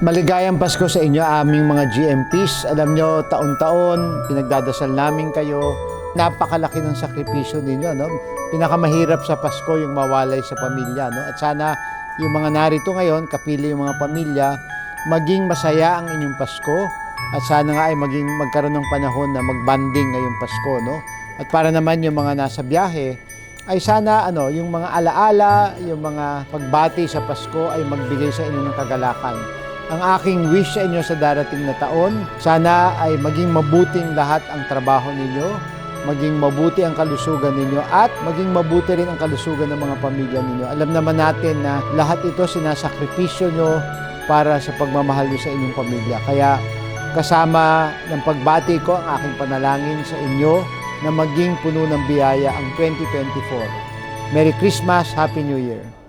Maligayang Pasko sa inyo aming mga GMPs. Alam nyo, taon-taon, pinagdadasal namin kayo. Napakalaki ng sakripisyo ninyo. No? Pinakamahirap sa Pasko yung mawalay sa pamilya. No? At sana yung mga narito ngayon, kapili yung mga pamilya, maging masaya ang inyong Pasko. At sana nga ay maging magkaroon ng panahon na magbanding ngayong Pasko. No? At para naman yung mga nasa biyahe, ay sana ano, yung mga alaala, yung mga pagbati sa Pasko ay magbigay sa inyo ng kagalakan. Ang aking wish sa inyo sa darating na taon, sana ay maging mabuting lahat ang trabaho ninyo, maging mabuti ang kalusugan ninyo at maging mabuti rin ang kalusugan ng mga pamilya ninyo. Alam naman natin na lahat ito sinasakripisyo nyo para sa pagmamahal nyo sa inyong pamilya. Kaya kasama ng pagbati ko ang aking panalangin sa inyo na maging puno ng biyaya ang 2024. Merry Christmas, Happy New Year!